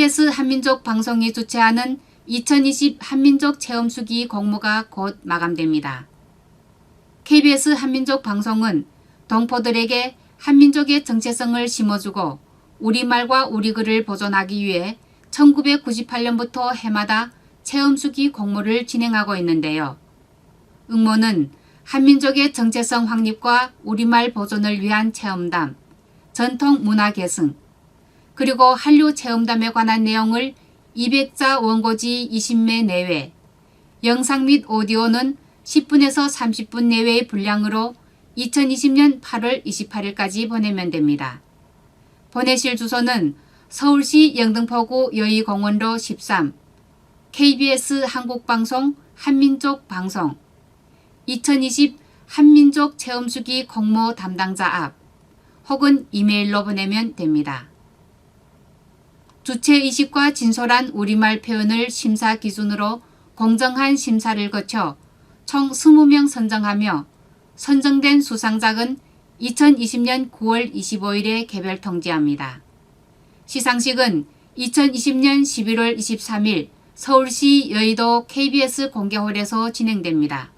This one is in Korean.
KBS 한민족 방송이 주최하는 2020 한민족 체험수기 공모가 곧 마감됩니다. KBS 한민족 방송은 동포들에게 한민족의 정체성을 심어주고 우리말과 우리글을 보존하기 위해 1998년부터 해마다 체험수기 공모를 진행하고 있는데요. 응모는 한민족의 정체성 확립과 우리말 보존을 위한 체험담, 전통 문화 계승, 그리고 한류 체험담에 관한 내용을 200자 원고지 20매 내외, 영상 및 오디오는 10분에서 30분 내외의 분량으로 2020년 8월 28일까지 보내면 됩니다. 보내실 주소는 서울시 영등포구 여의공원로 13 KBS 한국방송 한민족 방송 2020 한민족 체험수기 공모 담당자 앞 혹은 이메일로 보내면 됩니다. 주체의식과 진솔한 우리말 표현을 심사 기준으로 공정한 심사를 거쳐 총 20명 선정하며 선정된 수상작은 2020년 9월 25일에 개별 통지합니다. 시상식은 2020년 11월 23일 서울시 여의도 KBS 공개홀에서 진행됩니다.